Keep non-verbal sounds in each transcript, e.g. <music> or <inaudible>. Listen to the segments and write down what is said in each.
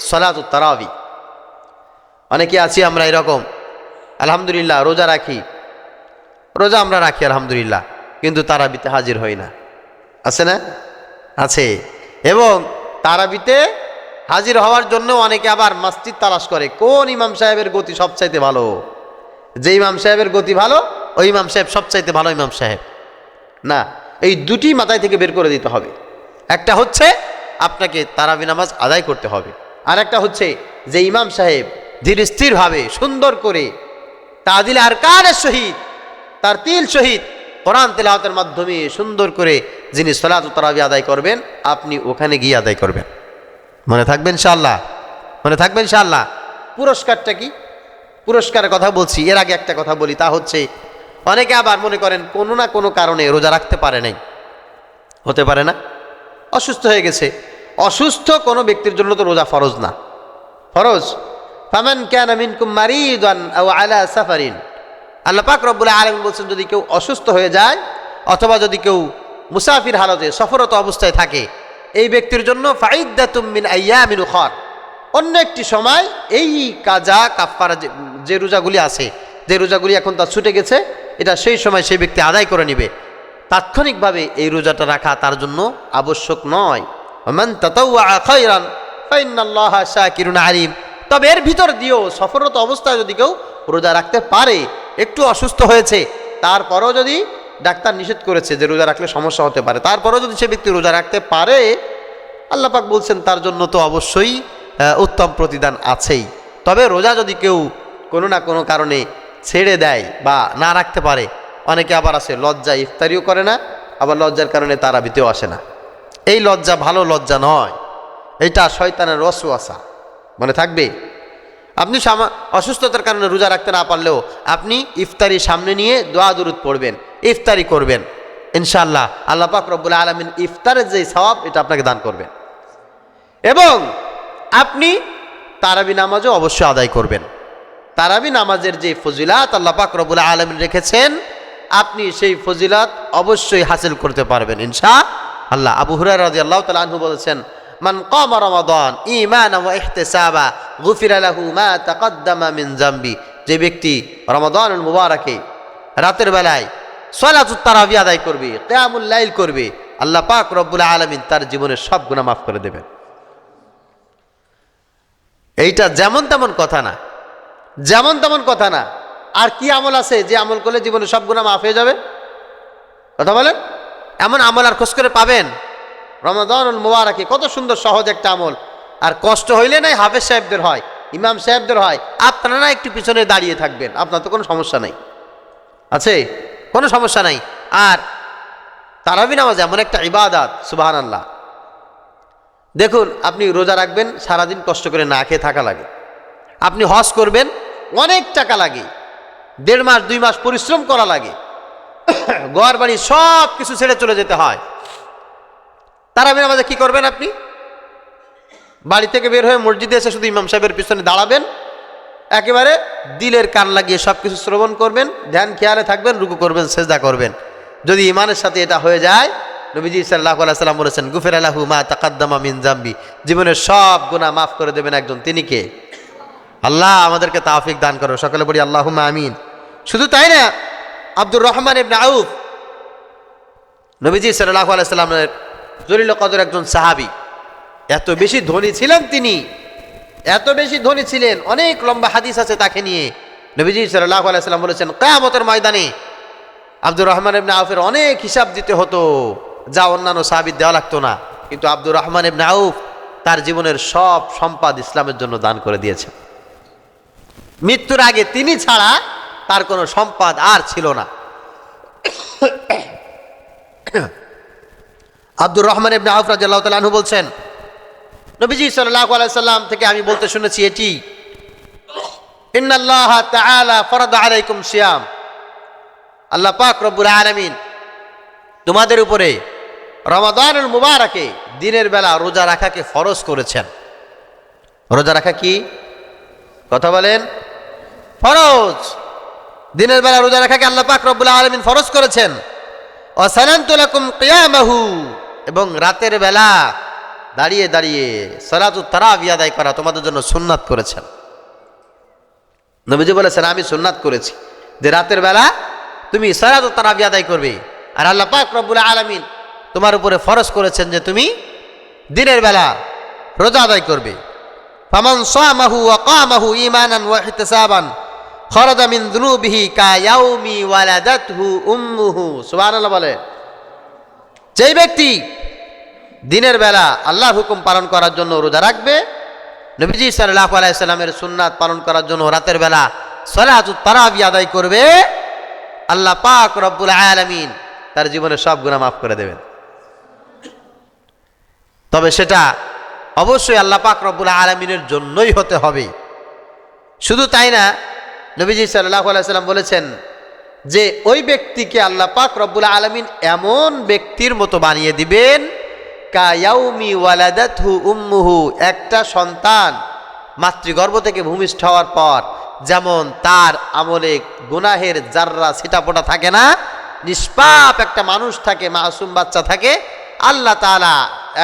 সলাত তারাবি। অনেকে আছি, আমরা এরকম। আলহামদুলিল্লাহ, রোজা রাখি। রোজা আমরা রাখি, আলহামদুলিল্লাহ। কিন্তু তারাবিতে হাজির হই না। আছে না? আছে। এবং তারাবিতে হাজির হওয়ার জন্য অনেকে আবার মাস্তিদ তালাশ করে। কোন ইমাম সাহেবের গতি সবচাইতে ভালো? যে ইমাম সাহেবের গতি ভালো, ওই ইমাম সাহেব সবচাইতে ভালো ইমাম সাহেব। না, এই দুটি মাথায় থেকে বের করে দিতে হবে। একটা হচ্ছে আপনাকে তারাবি নামাজ আদায় করতে হবে। আর একটা হচ্ছে যে ইমাম সাহেব ধীর স্থিরভাবে সুন্দর করে তাদিল আর কারের সহিত তার তিল সহিত কোরআন তেলাওয়াতের মাধ্যমে সুন্দর করে যিনি সলাত তারাবি আদায় করবেন, আপনি ওখানে গিয়ে আদায় করবেন। মনে থাকবেন ইনশাআল্লাহ? মনে থাকবেন ইনশাআল্লাহ? পুরস্কারটা কি? পুরস্কারের কথা বলছি, এর আগে একটা কথা বলি, তা হচ্ছে অনেকে আবার মনে করেন কোনো না কোনো কারণে রোজা রাখতে পারে নাই। হতে পারে না? অসুস্থ হয়ে গেছে। অসুস্থ কোনো ব্যক্তির জন্য তো রোজা ফরজ না। ফরজ? ফামান ক্যান মিনকুম মারিদান আও আলা সাফারিন। আল্লাহ পাক রব্বুল আলামিন বলছেন, যদি কেউ অসুস্থ হয়ে যায় অথবা যদি কেউ মুসাফির হালতে সফরত অবস্থায় থাকে, এই ব্যক্তির জন্য ফাইদা ফাইদ্দাতুম মিন আইয়ামিন খর অন্য একটি সময় এই কাজা কাফারা যে রোজাগুলি আছে, যে রোজাগুলি এখন তার ছুটে গেছে, এটা সেই সময় সেই ব্যক্তি আদায় করে নিবে। তাৎক্ষণিকভাবে এই রোজাটা রাখা তার জন্য আবশ্যক নয়। আলিম। তবে এর ভিতর দিয়েও সফররত অবস্থায় যদি কেউ রোজা রাখতে পারে, একটু অসুস্থ হয়েছে, তারপরেও যদি ডাক্তার নিষেধ করেছে যে রোজা রাখলে সমস্যা হতে পারে, তারপরেও যদি সে ব্যক্তি রোজা রাখতে পারে আল্লাপাক বলছেন তার জন্য তো অবশ্যই উত্তম প্রতিদান আছেই। তবে রোজা যদি কেউ কোনো না কোনো কারণে ছেড়ে দেয় বা না রাখতে পারে, অনেকে আবার আসে লজ্জা ইফতারিও করে না, আবার লজ্জার কারণে তারাবিতেও আসে না। এই লজ্জা ভালো লজ্জা নয়। এটা শয়তানের রসওয়াসা মনে থাকবে? আপনি অসুস্থতার কারণে রোজা রাখতে না পারলেও আপনি ইফতারি সামনে নিয়ে দোয়া দুরুদ পড়বেন, ইফতারি করবেন। ইনশাল্লাহ আল্লাহ পাক আলমিন ইফতারের যে সওয়াব, এটা আপনাকে দান করবেন। এবং আপনি তারাবি নামাজও অবশ্যই আদায় করবেন। তারাবি নামাজের যে ফজিলাত আল্লাহ পাক রব্বুল আলমিন রেখেছেন, আপনি সেই ফজিলাত অবশ্যই হাসিল করতে পারবেন, ইনশা আল্লাহ আবু হুরার রাজি আল্লাহ তালা আনহু বলেছেন, মান কম রমাদান ইমান ইহতিসাবা, গুফিরা লাহু মা তাকদ্দামা জামবি। যে ব্যক্তি রমাদানুল মুবারাকে রাতের বেলায় সলাতুত তারাবি আদায় করবে, কিয়ামুল লাইল করবে, আল্লাহ পাক রব্বুল আলমিন তার জীবনের সব গুনাহ মাফ করে দেবেন। এইটা যেমন তেমন কথা না, যেমন তেমন কথা না। আর কি আমল আছে যে আমল করলে জীবনে সব গুণা মাফ হয়ে যাবে? কথা বলেন? এমন আমল আর খোঁজ করে পাবেন। রমাদানুল মোবারকে কত সুন্দর সহজ একটা আমল। আর কষ্ট হইলে নাই হাফেজ সাহেবদের হয়, ইমাম সাহেবদের হয়, আপনারা একটু পিছনে দাঁড়িয়ে থাকবেন, আপনার তো কোনো সমস্যা নাই। আছে? কোনো সমস্যা নাই। আর তারাবি নামাজ এমন একটা ইবাদাত সুবাহান আল্লাহ দেখুন, আপনি রোজা রাখবেন, সারাদিন কষ্ট করে না খেয়ে থাকা লাগে। আপনি হজ করবেন, অনেক টাকা লাগে। দেড় মাস, দুই মাস পরিশ্রম করা লাগে। ঘর বাড়ি সব কিছু ছেড়ে চলে যেতে হয়। তারাবি নামাজে কি করবেন আপনি? বাড়ি থেকে বের হয়ে মসজিদে এসে শুধু ইমাম সাহেবের পিছনে দাঁড়াবেন। একেবারে দিলের কান লাগিয়ে সব কিছু শ্রবণ করবেন, ধ্যান খেয়ালে থাকবেন, রুকু করবেন, সেজদা করবেন। যদি ইমানের সাথে এটা হয়ে যায়, নবীজি সাল্লাহ সাল্লাম বলেছেন, গুফের আলাহু মা তাকাদ্দামা মিন জাম্বি জীবনের সব গুণা মাফ করে দেবেন একজন। তিনি কে? আল্লাহ আমাদেরকে তাফিক দান করো। সকলে বলি আল্লাহ আমিন। শুধু তাই না, আব্দুর রহমান ইবনে আউফ নবীজি সাল্লাহ আলাইসাল্লামের জলিল কদর একজন সাহাবি। এত বেশি ধনী ছিলেন তিনি। এত বেশি ধনী ছিলেন। অনেক লম্বা হাদিস আছে তাকে নিয়ে। নবীজি সাল্লাহ আলাইসাল্লাম বলেছেন, কেয়ামতের ময়দানে আব্দুর রহমান ইবনে আউফের অনেক হিসাব দিতে হতো। যা অন্যান্য সাহাবিদ দেওয়া লাগতো না। কিন্তু আব্দুর রহমান ইবনে আউফ তার জীবনের সব সম্পদ ইসলামের জন্য দান করে দিয়েছেন। মৃত্যুর আগে তিনি ছাড়া তার কোনো সম্পদ আর ছিল না। আব্দুর রহমান ইবনে আউফ রাদিয়াল্লাহু তাআলা বলছেন, নবীজি সাল্লাল্লাহু আলাইহি সাল্লাম থেকে আমি বলতে শুনেছি এটি, ইন্নাল্লাহ তাআলা ফরাদা আলাইকুম সিয়াম। আল্লাহ পাক রব্বুল আলামিন তোমাদের উপরে রমাদানুল মুবারাকে দিনের বেলা রোজা রাখাকে ফরজ করেছেন। রোজা রাখা কি? কথা বলেন। ফরজ! দিনের বেলা রোজা রাখাকে আল্লাহ পাক রব্বুল আলামিন ফরজ করেছেন। অসালান্তুলাকুম কিয়ামাহু। এবং রাতের বেলা দাঁড়িয়ে দাঁড়িয়ে সলাতু তারাবি আদায় করা তোমাদের জন্য সুন্নাত করেছেন। নবীজি বলেছেন, আমি সুন্নাত করেছি। যে রাতের বেলা তুমি সলাতু তারাবি আদায় করবে। আর আল্লাহ পাক রব্বুল আলামিন তোমার উপরে ফরজ করেছেন যে তুমি দিনের বেলা রোজা আদায় করবে। ফামান সামাহু ওয়া কামাহু ঈমানান ওয়া খরাজা যুনুবিহি কা ইয়াউমি ওয়ালাদাতহু উম্মুহু। বলে, যেই ব্যক্তি দিনের বেলা আল্লাহর হুকুম পালন করার জন্য রোজা রাখবে, নবীজি সাল্লাহ আলাইসাল্লামের সুন্নাত পালন করার জন্য রাতের বেলা সলাহাতুত আদায় করবে, আল্লাহ পাক রব্বুল আলামিন তার জীবনে সব গুনাহ মাফ করে দেবেন। তবে সেটা অবশ্যই আল্লাহ পাক রব্বুল আলমিনের জন্যই হতে হবে। শুধু তাই না নবীজি সাল্লাহ আলাইসাল্লাম বলেছেন যে ওই ব্যক্তিকে আল্লাহ পাক রব্বুল আলমিন এমন ব্যক্তির মতো বানিয়ে দিবেন কায়াউমি ওয়ালাদাতহু উম্মুহু, একটা সন্তান মাতৃগর্ভ থেকে ভূমিষ্ঠ হওয়ার পর যেমন তার আমলে গুনাহের জাররা ছিটাপোটা থাকে না, নিষ্পাপ একটা মানুষ থাকে, মাসুম বাচ্চা থাকে, আল্লাহ তালা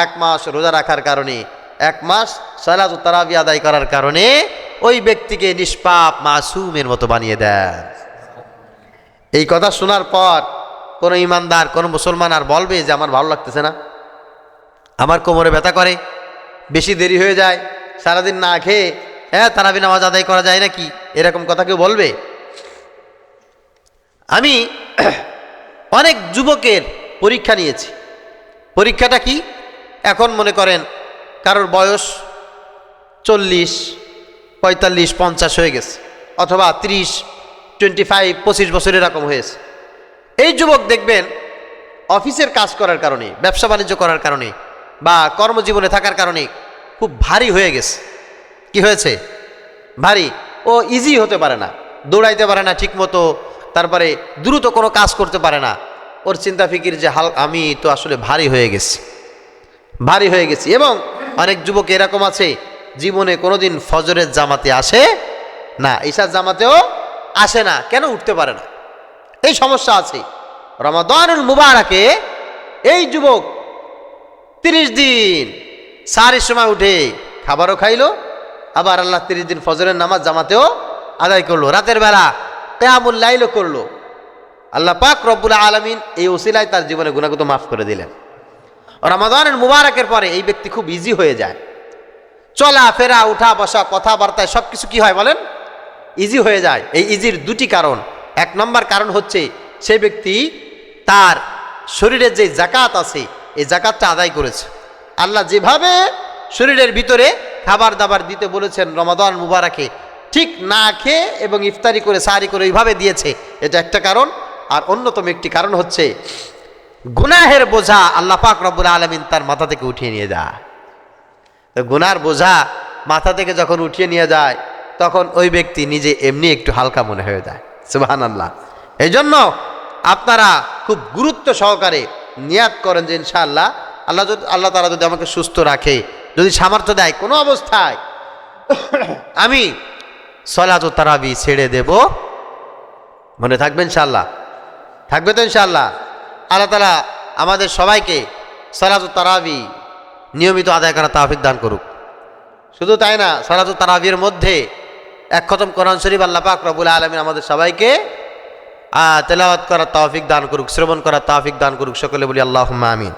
এক মাস রোজা রাখার কারণে, এক মাস সালাত তারাবি আদায় করার কারণে ওই ব্যক্তিকে নিষ্পাপ মাসুমের মতো বানিয়ে দেন। এই কথা শোনার পর কোনো ইমানদার, কোনো মুসলমান আর বলবে যে, আমার ভালো লাগতেছে না। আমার কোমরে ব্যথা করে, বেশি দেরি হয়ে যায়, সারাদিন না খেয়ে হ্যাঁ তারাবি নামাজ আদায় করা যায় নাকি? এরকম কথা কেউ বলবে? আমি <clears throat> অনেক যুবকের পরীক্ষা নিয়েছি। পরীক্ষাটা কি? এখন মনে করেন কারোর বয়স চল্লিশ পঁয়তাল্লিশ, পঞ্চাশ হয়ে গেছে। অথবা ত্রিশ টোয়েন্টি ফাইভ পঁচিশ বছর এরকম হয়েছে। এই যুবক দেখবেন অফিসের কাজ করার কারণে, ব্যবসা বাণিজ্য করার কারণে, বা কর্মজীবনে থাকার কারণে খুব ভারী হয়ে গেছে। কি হয়েছে? ভারী। ও ইজি হতে পারে না, দৌড়াইতে পারে না ঠিকমতো, তারপরে দ্রুত কোনো কাজ করতে পারে না। ওর চিন্তা ফিকির যে, হাল, আমি তো আসলে ভারী হয়ে গেছি। ভারী হয়ে গেছি। এবং অনেক যুবক এরকম আছে জীবনে কোনোদিন ফজরের জামাতে আসে না, ঈশার জামাতেও আসে না, কেন উঠতে পারে না? এই সমস্যা আছে। রমাদানুল মুবারকে এই যুবক তিরিশ দিন সারের সময় উঠে খাবারও খাইলো, আবার আল্লাহ তিরিশ দিন ফজরের নামাজ জামাতেও আদায় করল, রাতের বেলা কেয়ামুল লাইলও করল। আল্লাহ পাক রব্বুল আলমিন এই ওসিলায় তার জীবনে গুণাগত মাফ করে দিলেন। রমাদানের মুবারকের পরে এই ব্যক্তি খুব ইজি হয়ে যায়। চলা, ফেরা, উঠা, বসা, কথাবার্তায় সব কিছু কি হয় বলেন? ইজি হয়ে যায়। এই ইজির দুটি কারণ। এক নম্বর কারণ হচ্ছে সেই ব্যক্তি তার শরীরের যে জাকাত আছে, এই জাকাতটা আদায় করেছে। আল্লাহ যেভাবে শরীরের ভিতরে খাবার দাবার দিতে বলেছেন রমাদান মুবারকে, ঠিক না খেয়ে এবং ইফতারি করে সারি করে ওইভাবে দিয়েছে, এটা একটা কারণ। আর অন্যতম একটি কারণ হচ্ছে, গুনাহের বোঝা আল্লাহ পাক রব্বুল আলমিন তার মাথা থেকে উঠিয়ে নিয়ে যায়। গুনার বোঝা মাথা থেকে যখন উঠিয়ে নিয়ে যায়, তখন ওই ব্যক্তি নিজে এমনি একটু হালকা মনে হয়ে যায়। সুবাহান আল্লাহ এই জন্য আপনারা খুব গুরুত্ব সহকারে নিয়াত করেন যে ইনশাআল্লাহ, আল্লাহ যদি আল্লাহ তারা যদি আমাকে সুস্থ রাখে, যদি সামর্থ্য দেয়, কোনো অবস্থায় <coughs> আমি সলাত তারাবি ছেড়ে দেব। মনে থাকবে ইনশাআল্লাহ? থাকবে তো ইনশাআল্লাহ? আল্লাহ তালা আমাদের সবাইকে সলাত তারাবি নিয়মিত আদায় করা তাহফিক দান করুক। শুধু তাই না সরাত তারাবির মধ্যে এক খতম কোরআন শরীফ আল্লাহ পাক রবুল আলমিন আমাদের সবাইকে তেলাওয়াত করার তাহফিক দান করুক, শ্রবণ করার তাহফিক দান করুক। সকলে বলি আল্লাহ আমিন।